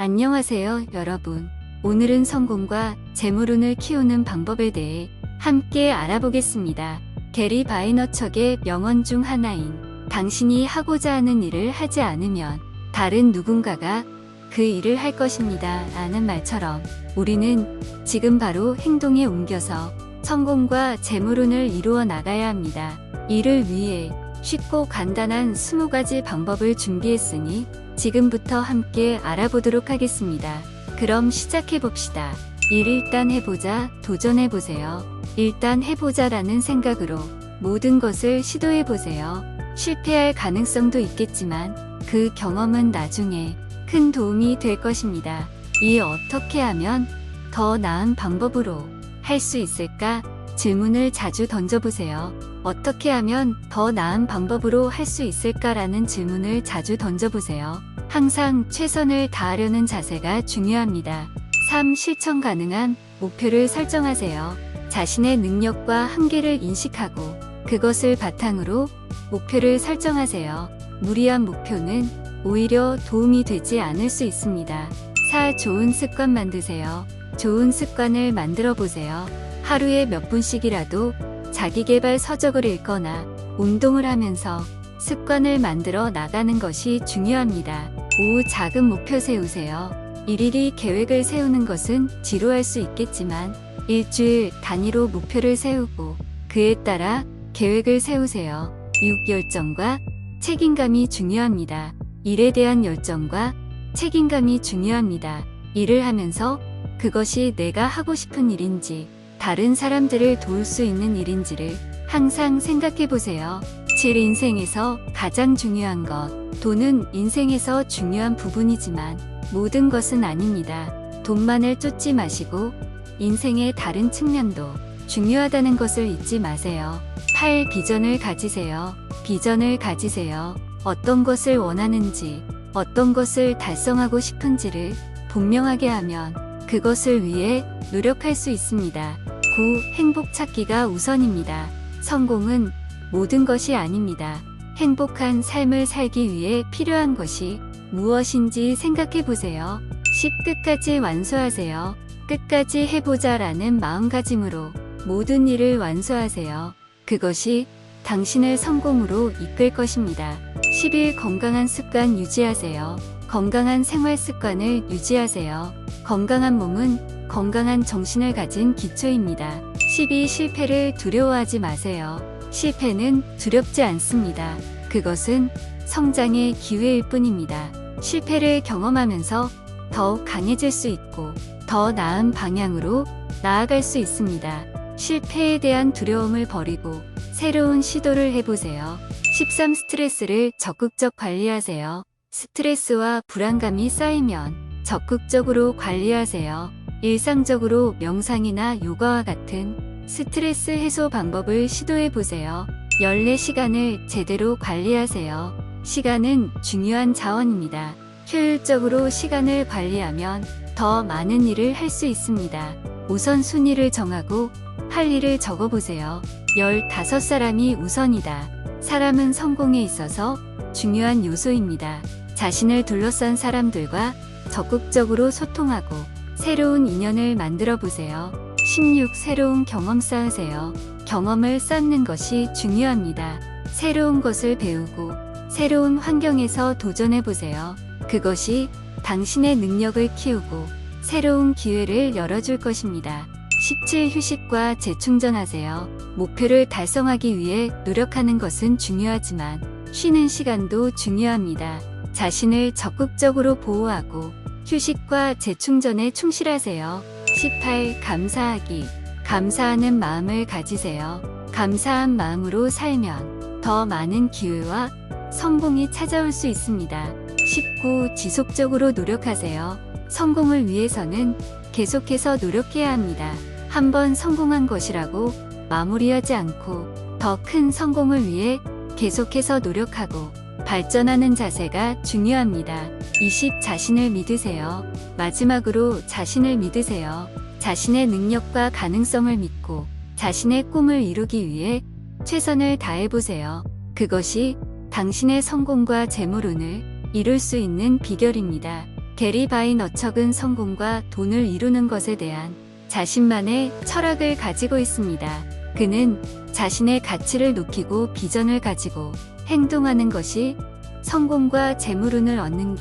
안녕하세요, 여러분. 오늘은 성공과 재물운을 키우는 방법에 대해 함께 알아보겠습니다. 게리 바이너척의 명언 중 하나인 당신이 하고자 하는 일을 하지 않으면 다른 누군가가 그 일을 할 것입니다. 라는 말처럼 우리는 지금 바로 행동에 옮겨서 성공과 재물운을 이루어 나가야 합니다. 이를 위해 쉽고 간단한 20가지 방법을 준비했으니 지금부터 함께 알아보도록 하겠습니다. 그럼 시작해 봅시다. 일 일단 해보자, 도전해 보세요. 일단 해보자 라는 생각으로 모든 것을 시도해 보세요. 실패할 가능성도 있겠지만 그 경험은 나중에 큰 도움이 될 것입니다. 이 어떻게 하면 더 나은 방법으로 할 수 있을까? 질문을 자주 던져보세요. 어떻게 하면 더 나은 방법으로 할 수 있을까라는 질문을 자주 던져보세요. 항상 최선을 다하려는 자세가 중요합니다. 3. 실천 가능한 목표를 설정하세요. 자신의 능력과 한계를 인식하고 그것을 바탕으로 목표를 설정하세요. 무리한 목표는 오히려 도움이 되지 않을 수 있습니다. 4. 좋은 습관 만드세요. 좋은 습관을 만들어 보세요. 하루에 몇 분씩이라도 자기개발 서적을 읽거나 운동을 하면서 습관을 만들어 나가는 것이 중요합니다. 5. 작은 목표 세우세요. 일일이 계획을 세우는 것은 지루할 수 있겠지만 일주일 단위로 목표를 세우고 그에 따라 계획을 세우세요. 6. 열정과 책임감이 중요합니다. 일에 대한 열정과 책임감이 중요합니다. 일을 하면서 그것이 내가 하고 싶은 일인지 다른 사람들을 도울 수 있는 일인지를 항상 생각해 보세요. 7. 인생에서 가장 중요한 것. 돈은 인생에서 중요한 부분이지만 모든 것은 아닙니다. 돈만을 쫓지 마시고 인생의 다른 측면도 중요하다는 것을 잊지 마세요. 8. 비전을 가지세요. 비전을 가지세요. 어떤 것을 원하는지, 어떤 것을 달성하고 싶은지를 분명하게 하면 그것을 위해 노력할 수 있습니다. 9. 행복 찾기가 우선입니다. 성공은 모든 것이 아닙니다. 행복한 삶을 살기 위해 필요한 것이 무엇인지 생각해 보세요. 10. 끝까지 완수하세요. 끝까지 해보자 라는 마음가짐으로 모든 일을 완수하세요. 그것이 당신을 성공으로 이끌 것입니다. 11. 건강한 습관 유지하세요. 건강한 생활 습관을 유지하세요. 건강한 몸은 건강한 정신을 가진 기초입니다. 12. 실패를 두려워하지 마세요. 실패는 두렵지 않습니다. 그것은 성장의 기회일 뿐입니다. 실패를 경험하면서 더욱 강해질 수 있고 더 나은 방향으로 나아갈 수 있습니다. 실패에 대한 두려움을 버리고 새로운 시도를 해보세요. 13. 스트레스를 적극적 관리하세요. 스트레스와 불안감이 쌓이면 적극적으로 관리하세요. 일상적으로 명상이나 요가와 같은 스트레스 해소 방법을 시도해 보세요. 14시간을 제대로 관리하세요. 시간은 중요한 자원입니다. 효율적으로 시간을 관리하면 더 많은 일을 할 수 있습니다. 우선순위를 정하고 할 일을 적어보세요. 15사람이 우선이다. 사람은 성공에 있어서 중요한 요소입니다. 자신을 둘러싼 사람들과 적극적으로 소통하고 새로운 인연을 만들어 보세요. 16. 새로운 경험 쌓으세요. 경험을 쌓는 것이 중요합니다. 새로운 것을 배우고 새로운 환경에서 도전해 보세요. 그것이 당신의 능력을 키우고 새로운 기회를 열어줄 것입니다. 17. 휴식과 재충전하세요. 목표를 달성하기 위해 노력하는 것은 중요하지만 쉬는 시간도 중요합니다. 자신을 적극적으로 보호하고 휴식과 재충전에 충실하세요. 18. 감사하기. 감사하는 마음을 가지세요. 감사한 마음으로 살면 더 많은 기회와 성공이 찾아올 수 있습니다. 19. 지속적으로 노력하세요. 성공을 위해서는 계속해서 노력해야 합니다. 한번 성공한 것이라고 마무리하지 않고 더 큰 성공을 위해 계속해서 노력하고 발전하는 자세가 중요합니다. 20. 자신을 믿으세요. 마지막으로 자신을 믿으세요. 자신의 능력과 가능성을 믿고 자신의 꿈을 이루기 위해 최선을 다해보세요. 그것이 당신의 성공과 재물운을 이룰 수 있는 비결입니다. 게리 바이너척은 성공과 돈을 이루는 것에 대한 자신만의 철학을 가지고 있습니다. 그는 자신의 가치를 높이고 비전을 가지고 행동하는 것이 성공과 재물운을 얻는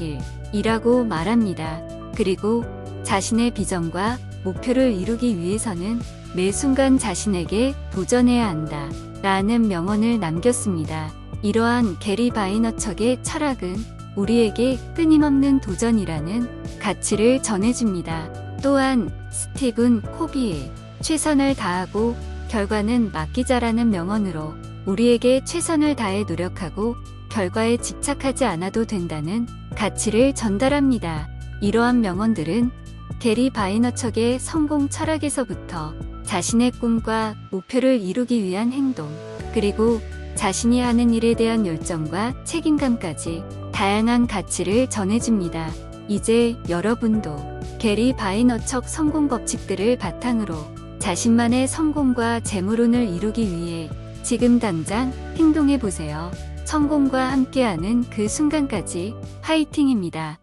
길이라고 말합니다. 그리고 자신의 비전과 목표를 이루기 위해서는 매 순간 자신에게 도전해야 한다. 라는 명언을 남겼습니다. 이러한 게리 바이너척의 철학은 우리에게 끊임없는 도전이라는 가치를 전해줍니다. 또한 스티븐 코비의 최선을 다하고 결과는 맡기자라는 명언으로 우리에게 최선을 다해 노력하고 결과에 집착하지 않아도 된다는 가치를 전달합니다. 이러한 명언들은 게리 바이너척의 성공 철학에서부터 자신의 꿈과 목표를 이루기 위한 행동, 그리고 자신이 하는 일에 대한 열정과 책임감까지 다양한 가치를 전해줍니다. 이제 여러분도 게리 바이너척 성공 법칙들을 바탕으로 자신만의 성공과 재물운을 이루기 위해 지금 당장 행동해 보세요. 성공과 함께하는 그 순간까지 화이팅입니다.